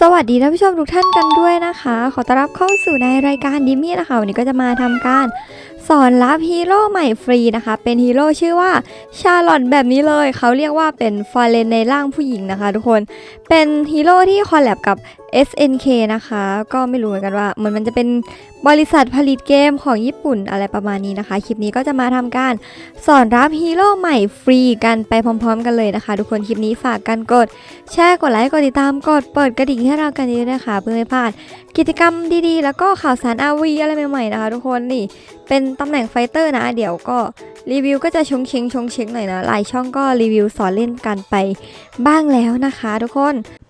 สวัสดีท่านผู้ชมทุกท่านกันด้วยนะคะ ขอต้อนรับเข้าสู่ในรายการดิมี่นะคะ วันนี้ก็จะมาทำการสอนรับฮีโร่ใหม่ฟรีนะคะ เป็นฮีโร่ชื่อว่าชาลอตแบบนี้เลย เขาเรียกว่าเป็นฟอร์เรนในร่างผู้หญิงนะคะทุกคน เป็นฮีโร่ที่คอลแลบกับ SNK นะคะ ก็ไม่รู้เหมือนกันว่าเหมือนมันจะเป็นบริษัทผลิตเกมของญี่ปุ่นอะไรประมาณนี้นะคะ คลิปนี้ก็จะมาทำการสอนรับฮีโร่ใหม่ฟรีกันไปพร้อมๆ กันเลยนะคะ ทุกคนคลิปนี้ฝากกันกด แชร์กดไลค์กดติดตามกดเปิดกระดิ่งให้เรากันเยอะๆนะคะ เพื่อไม่พลาดกิจกรรมดีๆ แล้วก็ข่าวสารอาวีอะไรใหม่ๆนะคะทุกคนนี่เป็นตำแหน่งไฟเตอร์นะ เดี๋ยวก็รีวิวก็จะชงเชงชงเชงหน่อยนะหลายช่องก็รีวิวสอนเล่นกันไปบ้างแล้วนะคะ ทุกคน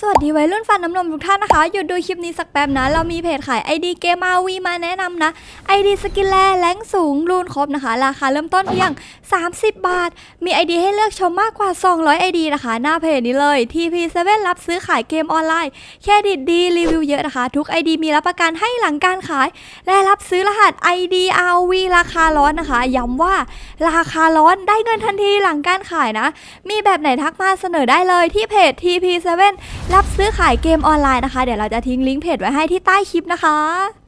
สวัสดีวัยรุ่นฟันน้ำนมทุกท่านนะคะ หยุดดูคลิปนี้สักแป๊บนะ เรามีเพจขาย ID เกมาวีมาแนะนำนะ ID สกินแลแรงสูงรูนครบนะคะ ราคาเริ่มต้นเพียง 30 บาท มี ID ให้เลือกชมมากกว่า 200 ID นะคะ หน้าเพจนี้เลย TP7 รับซื้อขายเกมออนไลน์ เครดิตดีรีวิวเยอะนะคะ ทุก ID มีรับประกันให้หลังการขาย และรับซื้อรหัส ID RV ราคาร้อนนะคะ ย้ำว่าราคาร้อนได้เงินทันทีหลังการขายนะ มีแบบไหนทักมาเสนอได้เลยที่เพจ TP7 รับซื้อขายเกมออนไลน์นะคะ เดี๋ยวเราจะทิ้งลิงก์เพจไว้ให้ที่ใต้คลิปนะคะ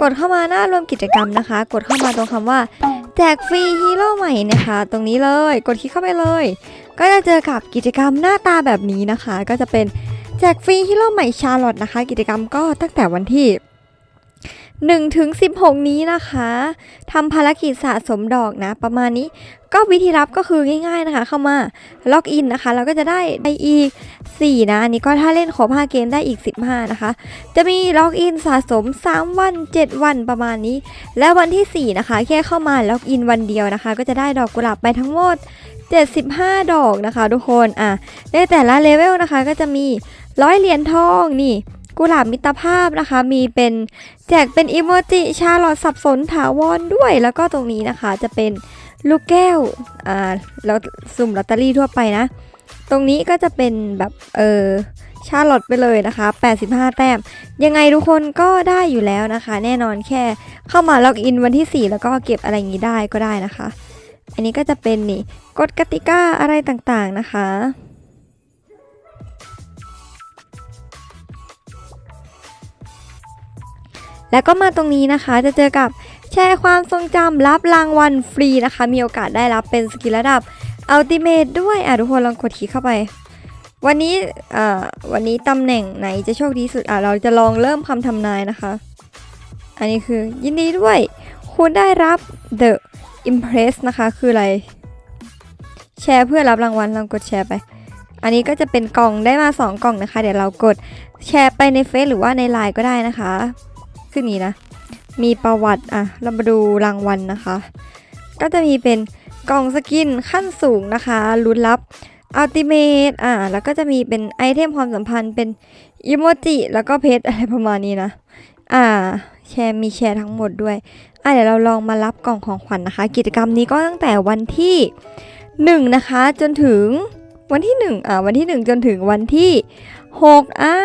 กดเข้ามาหน้ารวมกิจกรรมนะคะ กดเข้ามาตรงคำว่าแจกฟรีฮีโร่ใหม่นะคะ ตรงนี้เลยกดคลิกเข้าไปเลย ก็จะเจอกับกิจกรรมหน้าตาแบบนี้นะคะ ก็จะเป็นแจกฟรีฮีโร่ใหม่ชาร์ลอตนะคะ กิจกรรมก็ตั้งแต่วันที่ 1ถึง16 นี้นะคะทำภารกิจสะสมดอกนะ ประมาณนี้ก็วิธีรับก็คือง่ายๆนะคะ เข้ามาล็อกอินนะคะเราก็จะได้ได้อีก 4 นะอันนี้ก็ถ้าเล่นครบ5เกมได้อีก 15 นะคะ จะมีล็อกอินสะสม 3 วัน 7 วันประมาณนี้ และวันที่ 4 นะคะ แค่เข้ามาล็อกอินวันเดียวนะคะ ก็จะได้ดอกกุหลาบไปทั้งหมด 75 ดอกนะคะ ทุกคนอะในแต่ละเลเวลนะคะก็จะมีร้อยเหรียญทองนี่ กุหลาบมิตรภาพนะคะ มีเป็นแจกเป็นอิโมจิชาลอตสับสนถาวรด้วย แล้วก็ตรงนี้นะคะจะเป็นลูกแก้วอ่าแล้วสุ่มลอตเตอรี่ทั่วไปนะ ตรงนี้ก็จะเป็นแบบเออชาลอตไปเลยนะคะ 85 แต้ม ยังไงทุกคนก็ได้อยู่แล้วนะคะ แน่นอนแค่เข้ามาล็อกอินวันที่ 4 แล้วก็เก็บอะไรอย่างนี้ได้ก็ได้นะคะ อันนี้ก็จะเป็นนี่กฎกติกาอะไรต่างๆนะคะ แล้วก็มาตรงนี้นะคะจะเจอกับแชร์ความทรงจำรับรางวัลฟรีนะคะ มีโอกาสได้รับเป็นสกิลระดับอัลติเม e ด้วยอะทุกคนลองกดคลิกเข้าไป วันนี้อ่าวันนี้ตำแหน่งไหนจะโชคดีสุดอะเราจะลองเริ่มคำทำนายนะคะ อันนี้คือยินดีด้วย คุณได้รับ The Impress นะคะคืออะไร แชร์เพื่อรับรางวัลลองกดแชร์ไป อันนี้ก็จะเป็นกล่องได้มา 2 กล่องนะคะ เดี๋ยวเรากดแชร์ไปในเฟซหรือว่าในไลน์ก็ได้นะคะ ขึ้นนี้นะ มีประวัติอะ เรามาดูรางวัลนะคะ ก็จะมีเป็นกล่องสกินขั้นสูงนะคะลุ้นรับอัลติเมทอะแล้วก็จะมีเป็นไอเทมความสัมพันธ์เป็นอิโมจิแล้วก็เพชรอะไรประมาณนี้นะ อ่า แชร์มีแชร์ทั้งหมดด้วย อะเดี๋ยวเราลองมารับกล่องของขวัญนนะคะ กิจกรรมนี้ก็ตั้งแต่วันที่ 1 นะคะ จนถึงวันที่ 1 อ่า วันที่ 1 จนถึงวันที่ 6 อ่า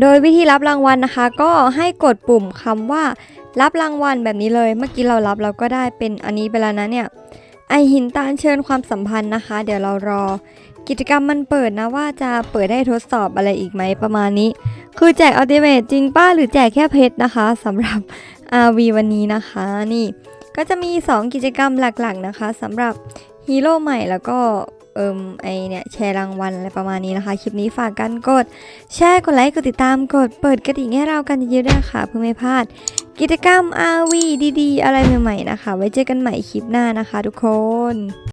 โดยวิธีรับรางวัลนะคะ ก็ให้กดปุ่มคำว่า รับรางวัลแบบนี้เลย เมื่อกี้เรารับเราก็ได้เป็นอันนี้ไปแล้วนะเนี่ยไอหินตาลเชิญความสัมพันธ์นะคะ เดี๋ยวเรารอ กิจกรรมมันเปิดนะว่าจะเปิดให้ทดสอบอะไรอีกไหมประมาณนี้ คือแจกอัลติเมทจริงป้าหรือแจกแค่เพชรนะคะสำหรับ RV วันนี้นะคะนี่ ก็จะมี 2 กิจกรรมหลักๆนะคะสำหรับฮีโร่ใหม่แล้วก็ เอิมไอเนี่ยแชร์รางวัลอะไรประมาณนี้นะคะ คลิปนี้ฝากกันกด แชร์กดไลค์กดติดตามกดเปิดกระดิ่งให้เรากันเยอะๆด้วยค่ะ เพื่อไม่พลาด กิจกรรมอาวีดีๆ อะไรใหม่ๆนะคะ ไว้เจอกันใหม่คลิปหน้านะคะ ทุกคน